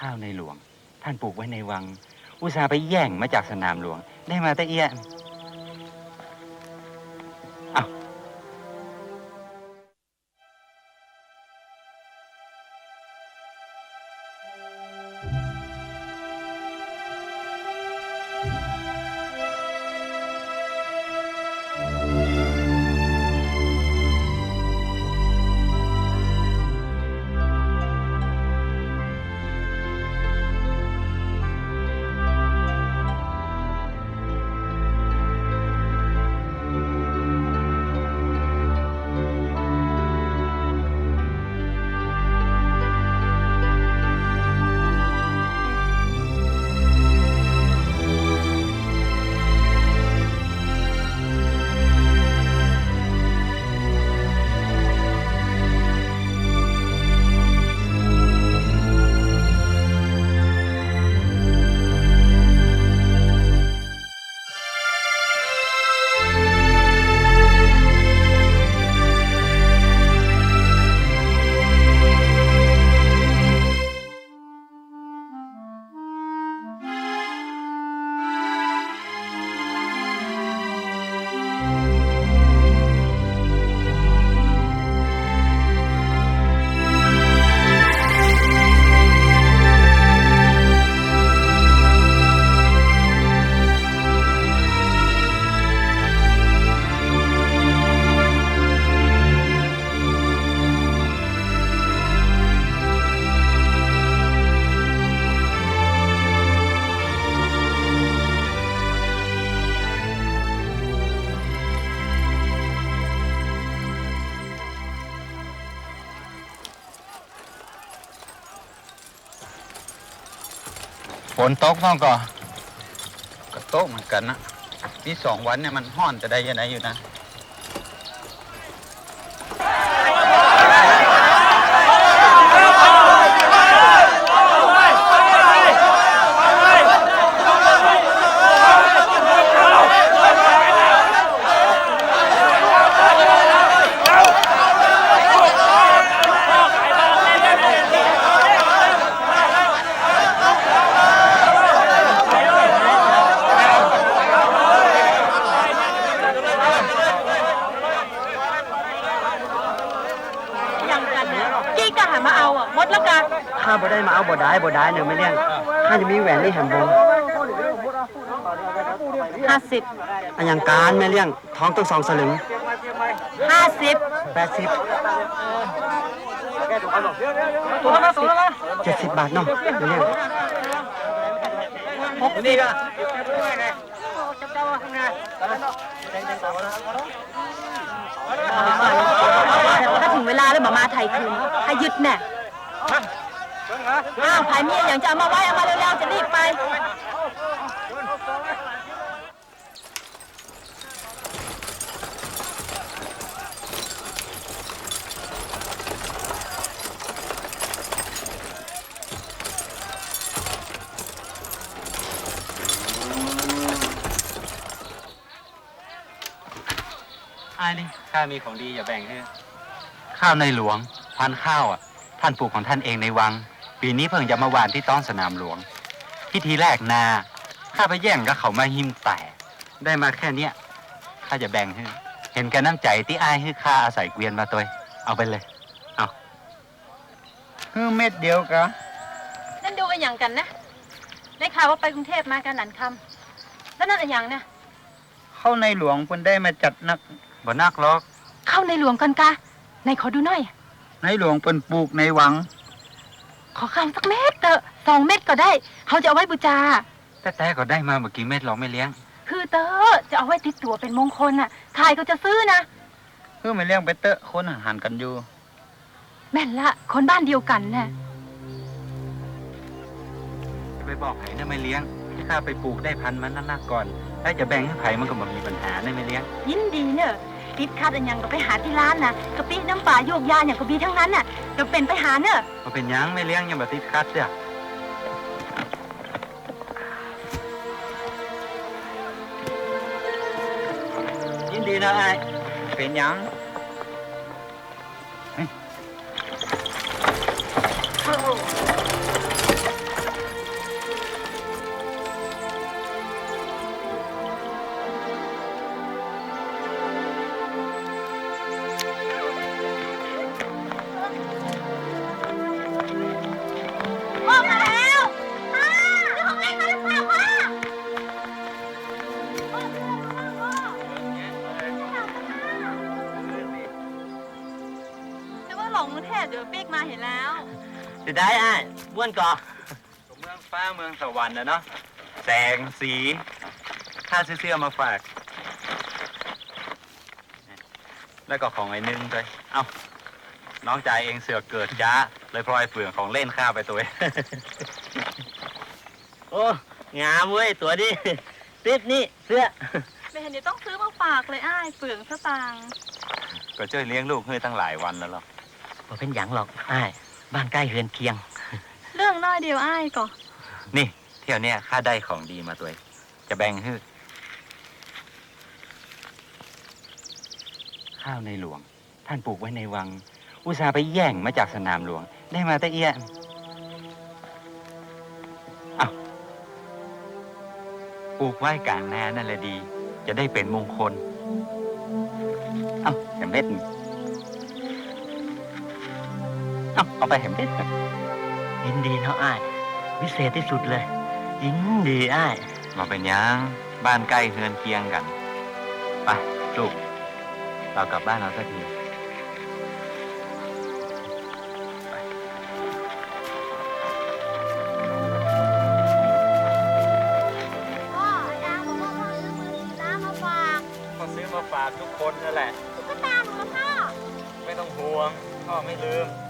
ข้าวในหลวง ท่านปลูกไว้ในวัง อุตส่าห์ไปแย่งมาจากสนามหลวง ได้มาแต่เอี้ย ฝนตกต้องก็ก็ตกเหมือนกันนะนี่สองวันเนี่ยมันห้อนจะได้ยังไงอยู่นะ ยังกันนะกี้ก็หามาเอาอะหมด แล้วกันข้าบ่ได้มาเอาบ่ได้บ่ได้เนี่ยไม่เลี้ยงข้าจะมีแหวนนี่แหมบงห้าสิบอันยังการแม่เลี้ยงท้องต้องสองสลึงห้าสิบแปดสิบเจ็ดสิบบาทเนาะแม่เลี้ยงหกสิบถ้าถึงเวลาแล้วมามาไทยคืนให้ยึดแน่ อ้าวภายมีอย่างจะเอามาไว้เอามาเร็วๆจะรีบไปอ้นี่ข้ามีของดีอย่าแบ่งให้ข้าวในหลวงพันธุ์ข้าวอะ ท่านปลูกของท่านเองในวัง ปีนี้เพิ่งจะมาหวานที่ต้อนสนามหลวง พิธีแรกนาข้าไปแย่งกับเขามาหิมแต่ได้มาแค่เนี้ยข้าจะแบ่งให้เห็นแกันน้ำใจที่อ้ายให้ข้าอาศัยเกวียนมาตัวเอาไปเลยคือเม็ดเดียวกะนั่นดูกันอย่างกันนะได้ข่าวว่าไปกรุงเทพมากันหนันคำแล้วนั่นอะไรอย่างนะเข้าในหลวงเพิ่นได้มาจัดนักบ่นักหรอก เข้าในหลวงกันกะในขอดูหน่อย ในหลวงเพิ่นปลูกในวัง ขอคำสักเม็ดเถอะสองเม็ดก็ได้ เขาจะเอาไว้บูชา แต่แต่ก็ได้มาเมื่อกี้เม็ดหรอกไม่เลี้ยง คือเตอจะเอาไว้ติดตัวเป็นมงคลน่ะ ใครก็จะซื้อนะ คือไม่เลี้ยงไปเตอะคนหันกันอยู่ แม่นละ คนบ้านเดียวกันน่ะ จะไปบอกไผ่นะไม่เลี้ยงให้ข้าไปปลูกได้พันธุ์มันนักๆก่อน ถ้าจะแบ่งให้ไผ่มันก็บ่มีปัญหานะไม่เลี้ยง ยินดีเนอะ ติดคัดอันยังก็ไปหาที่ร้านนะกะปิน้ำปลาโยกยาอย่างก็มีทั้งนั้นน่ะจะเป็นไปหาเนอะมาเป็นหยังไม่เลี้ยงยังบ่ติดคัดเด้อยินดีนะไอ้ายเป็นหยัง จะได้อ้ายม้วนก่อเมืองฟ้าเมืองสวรรค์นะเนาะแสงสีข้าซื้อเสื้อมาฝาก แล้วก็ของไอ้นึงด้วยเอ้าน้องจ่ายเองเสือกเกิดจ้าเลยพลอยเปลืองของเล่นข้าไปตัวเองโอ้งามเว้ยตัวนี้ติดนี่เสื้อไม่เห็นจะต้องซื้อมาฝากเลยอ้ายเปลืองสตางค์ก็ช่วยเลี้ยงลูกให้ตั้งหลายวันแล้วหรอก บ่เป็นหยังหรอกอ้ายบ้านใกล้เฮือนเคียง เรื่องน้อยเดียวอ้ายก่อนี่ เที่ยวเนี้ยข้าได้ของดีมาตัวเองจะแบ่งให้ข้าวในหลวง ท่านปลูกไว้ในวัง อุตส่าห์ไปแย่งมาจากสนามหลวง ได้มาแต่เอี้ยเอาปลูกไว้กลางนานั่นแหละดี จะได้เป็นมงคล เอาแหมเม็ดนี่ เอาเอาไปแหมเม็ดยินดีเนาะอ้ายวิเศษที่สุดเลย ยินดีอ้ายมาเป็นหยังบ้านใกล้เฮือนเคียงกันไปลูกเรากลับบ้านเราสักทีพ่ออาจารย์บอกว่าพ่อซื้อมือถือน้ำมาฝากก็ซื้อมาฝากทุกคนนั่นแหละตุ๊กตาหนูละพ่อ ไม่ต้องห่วงพ่อไม่ลืมพ